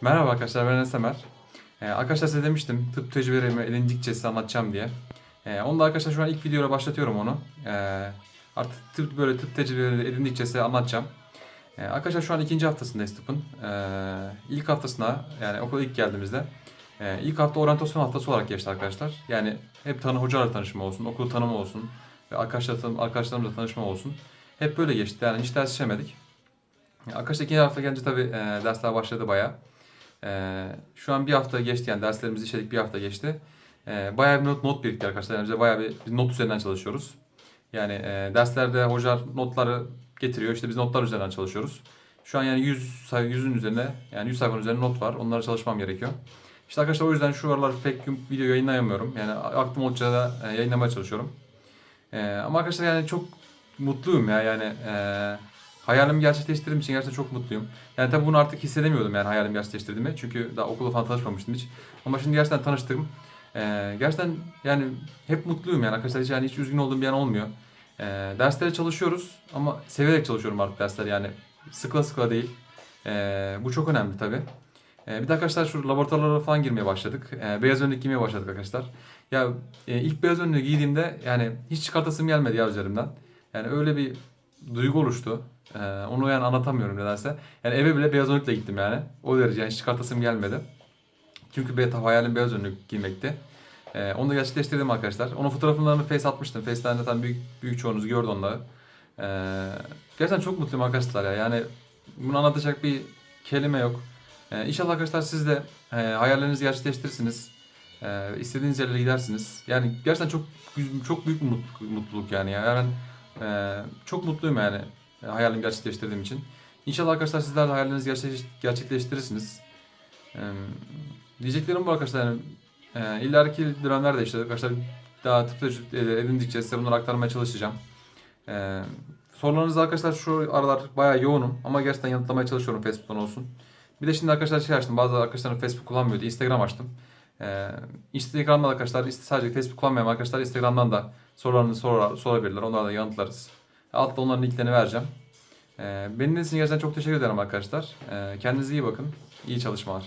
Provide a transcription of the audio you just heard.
Merhaba arkadaşlar ben Enes Ömer. Ee, arkadaşlar size demiştim tıp tecrübelerimi edindikçe size anlatacağım diye. Ee, onu da arkadaşlar şu an ilk videoya başlatıyorum onu. Ee, artık tıp böyle tıp tecrübeleri edindikçe size anlatacağım. Ee, arkadaşlar şu an ikinci haftasındayız tıpın. Ee, ilk haftasına yani okula ilk geldiğimizde e, ilk hafta oryantasyon haftası olarak geçti arkadaşlar. Yani hep tanı hocalarla tanışma olsun, okul tanımı olsun ve arkadaşlar, arkadaşlarımızla tanışma olsun. Hep böyle geçti yani hiç ders işlemedik. Arkadaşlar ikinci hafta gelince tabii e, dersler başladı bayağı. E, şu an bir hafta geçti yani derslerimizi işledik bir hafta geçti. E, bayağı bir not, not birikti arkadaşlar. Yani bize bayağı bir biz not üzerinden çalışıyoruz. Yani e, derslerde hocalar notları getiriyor. İşte biz notlar üzerinden çalışıyoruz. Şu an yani 100 sayı 100'ün üzerine yani 100 sayfanın üzerine not var. Onlara çalışmam gerekiyor. İşte arkadaşlar o yüzden şu aralar pek video yayınlayamıyorum. Yani aklım oldukça da e, yayınlamaya çalışıyorum. E, ama arkadaşlar yani çok mutluyum ya yani e, hayalimi gerçekleştirdiğim için gerçekten çok mutluyum. Yani tabii bunu artık hissedemiyordum yani hayalimi gerçekleştirdiğimi. Çünkü daha okulda falan tanışmamıştım hiç. Ama şimdi gerçekten tanıştım. E, gerçekten yani hep mutluyum yani arkadaşlar hiç, yani hiç üzgün olduğum bir an olmuyor. E, derslere çalışıyoruz ama severek çalışıyorum artık dersler yani sıkla sıkla değil. E, bu çok önemli tabii. E, bir de arkadaşlar şu laboratuvarlara falan girmeye başladık. E, beyaz önlük giymeye başladık arkadaşlar. Ya e, ilk beyaz önlüğü giydiğimde yani hiç çıkartasım gelmedi ya üzerimden. Yani öyle bir duygu oluştu. E, onu yani anlatamıyorum nedense. Yani eve bile beyaz önlükle gittim yani. O derece yani hiç çıkartasım gelmedi. Çünkü be, hayalim beyaz önlük giymekti. E, onu da gerçekleştirdim arkadaşlar. Onun fotoğraflarını Face atmıştım. Face'ten zaten büyük, büyük çoğunuz gördü onları. E, gerçekten çok mutluyum arkadaşlar ya. Yani bunu anlatacak bir kelime yok. Ee, inşallah arkadaşlar siz de e, hayallerinizi gerçekleştirirsiniz. E, istediğiniz yerlere gidersiniz. Yani gerçekten çok çok büyük bir mut- mutluluk yani. Yani ben e, çok mutluyum yani e, hayalimi gerçekleştirdiğim için. İnşallah arkadaşlar sizler de hayallerinizi gerçekleş- gerçekleştirirsiniz. E, diyeceklerim bu arkadaşlar. Yani, e, ileriki dönemlerde işte arkadaşlar daha tıp tecrübe edindikçe size bunları aktarmaya çalışacağım. E, sorularınızda arkadaşlar şu aralar bayağı yoğunum ama gerçekten yanıtlamaya çalışıyorum Facebook'tan olsun. Bir de şimdi arkadaşlar şey açtım. Bazı arkadaşlarım Facebook kullanmıyordu. Instagram açtım. Ee, Instagram'da arkadaşlar sadece Facebook kullanmayan arkadaşlar Instagram'dan da sorularını sorar, sorabilirler. Onlara da yanıtlarız. Altta onların linklerini vereceğim. Ee, benim için gerçekten çok teşekkür ederim arkadaşlar. Ee, kendinize iyi bakın. İyi çalışmalar.